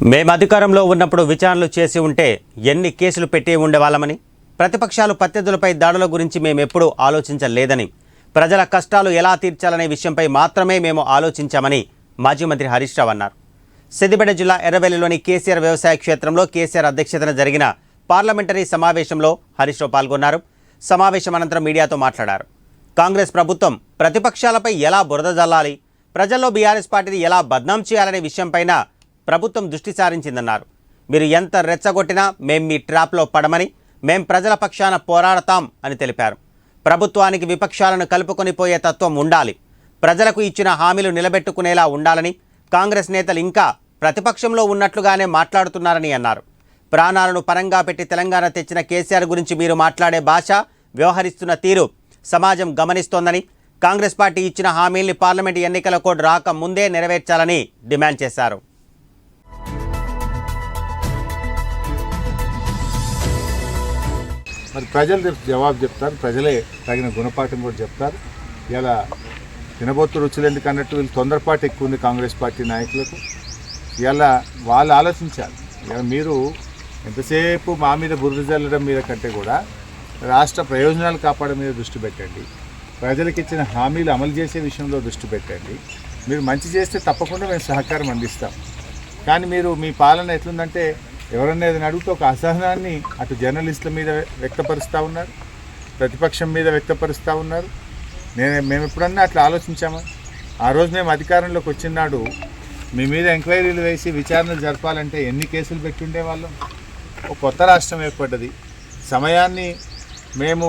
మేము అధికారంలో ఉన్నప్పుడు విచారణలు చేసి ఉంటే ఎన్ని కేసులు పెట్టి ఉండేవాళ్ళమని? ప్రతిపక్షాలు ప్రత్యర్థులపై దాడుల గురించి మేము ఎప్పుడూ ఆలోచించలేదని ప్రజల కష్టాలు ఎలా తీర్చాలనే విషయంపై మాత్రమే మేము ఆలోచించామని మాజీ మంత్రి హరీష్ రావు అన్నారు. సిద్దిపేట జిల్లా ఎర్రవెల్లిలోని కేసీఆర్ వ్యవసాయ క్షేత్రంలో కేసీఆర్ అధ్యక్షతన జరిగిన పార్లమెంటరీ సమావేశంలో హరీష్ రావు పాల్గొన్నారు. సమావేశం అనంతరం మీడియాతో మాట్లాడారు. కాంగ్రెస్ ప్రభుత్వం ప్రతిపక్షాలపై ఎలా బురద జల్లాలి ప్రజల్లో బీఆర్ఎస్ పార్టీని ఎలా బద్నాం చేయాలనే విషయంపైన ప్రభుత్వం దృష్టి సారించిందన్నారు. మీరు ఎంత రెచ్చగొట్టినా మేం మీ ట్రాప్లో పడమని మేం ప్రజల పక్షాన పోరాడతాం అని తెలిపారు. ప్రభుత్వానికి విపక్షాలను కలుపుకొని పోయే తత్వం ఉండాలి. ప్రజలకు ఇచ్చిన హామీలు నిలబెట్టుకునేలా ఉండాలని కాంగ్రెస్ నేతలు ఇంకా ప్రతిపక్షంలో ఉన్నట్లుగానే మాట్లాడుతున్నారని అన్నారు. ప్రాణాలను పరంగా పెట్టి తెలంగాణ తెచ్చిన కేసీఆర్ గురించి మీరు మాట్లాడే భాష వ్యవహరిస్తున్న తీరు సమాజం గమనిస్తోందని కాంగ్రెస్ పార్టీ ఇచ్చిన హామీల్ని పార్లమెంటు ఎన్నికల కోడ్ రాక ముందే నెరవేర్చాలని డిమాండ్ చేశారు. మరి ప్రజలు రేపు జవాబు చెప్తారు. ప్రజలే తగిన గుణపాఠం కూడా చెప్తారు. ఇలా తినబోతు రుచులు ఎందుకు అన్నట్టు వీళ్ళు తొందరపాటు ఎక్కువ ఉంది కాంగ్రెస్ పార్టీ నాయకులకు. ఇలా వాళ్ళు ఆలోచించాలి. ఇలా మీరు ఎంతసేపు మా మీద బురద జల్లడం మీద కంటే కూడా రాష్ట్ర ప్రయోజనాలు కాపాడడం మీద దృష్టి పెట్టండి. ప్రజలకు ఇచ్చిన హామీలు అమలు చేసే విషయంలో దృష్టి పెట్టండి. మీరు మంచి చేస్తే తప్పకుండా మేము సహకారం అందిస్తాం. కానీ మీరు మీ పాలన ఎట్లుందంటే ఎవరన్నా ఏదైనా అడిగితే ఒక అసహనాన్ని అటు జర్నలిస్టుల మీద వ్యక్తపరుస్తూ ఉన్నారు ప్రతిపక్షం మీద వ్యక్తపరుస్తూ ఉన్నారు. నేను మేము ఎప్పుడన్నా అట్లా ఆలోచించామా? ఆ రోజు మేము అధికారంలోకి వచ్చినాడు మీ మీద ఎంక్వైరీలు వేసి విచారణలు జరపాలంటే ఎన్ని కేసులు పెట్టుండే వాళ్ళం? ఒక కొత్త రాష్ట్రం ఏర్పడ్డది. సమయాన్ని మేము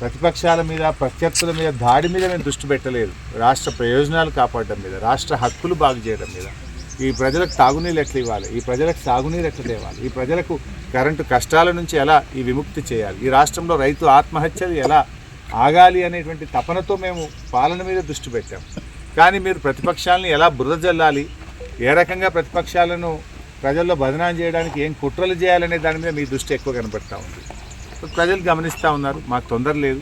ప్రతిపక్షాల మీద ప్రత్యర్థుల మీద దాడి మీద మేము దృష్టి పెట్టలేదు. రాష్ట్ర ప్రయోజనాలు కాపాడడం మీద రాష్ట్ర హక్కులు బాగు చేయడం మీద. ఈ ప్రజలకు తాగునీరు ఎట్లా ఇవ్వాలి? ఈ ప్రజలకు సాగునీరు ఎట్లా తేవాలి? ఈ ప్రజలకు కరెంటు కష్టాల నుంచి ఎలా ఈ విముక్తి చేయాలి? ఈ రాష్ట్రంలో రైతు ఆత్మహత్యలు ఎలా ఆగాలి అనేటువంటి తపనతో మేము పాలన మీద దృష్టి పెట్టాం. కానీ మీరు ప్రతిపక్షాలను ఎలా బురద జల్లాలి? ఏ రకంగా ప్రతిపక్షాలను ప్రజల్లో బదనాం చేయడానికి ఏం కుట్రలు చేయాలనే దాని మీద మీ దృష్టి ఎక్కువ కనపడతా ఉంది. ప్రజలు గమనిస్తూ ఉన్నారు. మాకు తొందర లేదు.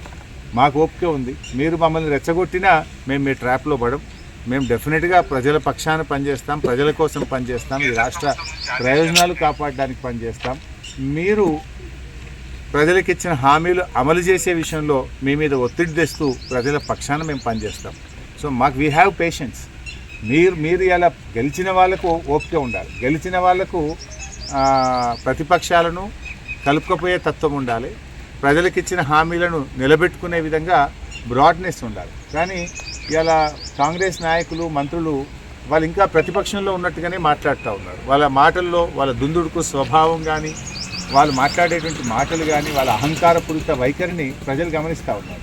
మాకు ఓపిక ఉంది. మీరు మమ్మల్ని రెచ్చగొట్టినా మేము మీ ట్రాప్లో పడం మేము డెఫినెట్గా ప్రజల పక్షాన పనిచేస్తాం ప్రజల కోసం పనిచేస్తాం ఈ రాష్ట్ర ప్రయోజనాలు కాపాడడానికి పనిచేస్తాం. మీరు ప్రజలకు ఇచ్చిన హామీలు అమలు చేసే విషయంలో మీ మీద ఒత్తిడి తెస్తూ ప్రజల పక్షాన మేము పనిచేస్తాం. సో మాకు వీ హ్యావ్ పేషెన్స్ మీరు మీరు ఇలా గెలిచిన వాళ్ళకు ఓపిక ఉండాలి. గెలిచిన వాళ్ళకు ప్రతిపక్షాలను కలుపుకపోయే తత్వం ఉండాలి. ప్రజలకు ఇచ్చిన హామీలను నిలబెట్టుకునే విధంగా బ్రాడ్నెస్ ఉండాలి. కానీ ఇలా కాంగ్రెస్ నాయకులు మంత్రులు వాళ్ళు ఇంకా ప్రతిపక్షంలో ఉన్నట్టుగానే మాట్లాడుతూ ఉన్నారు. వాళ్ళ మాటల్లో వాళ్ళ దుందుడుకు స్వభావం కానీ వాళ్ళు మాట్లాడేటువంటి మాటలు కానీ వాళ్ళ అహంకారపూరిత వైఖరిని ప్రజలు గమనిస్తూ ఉన్నారు.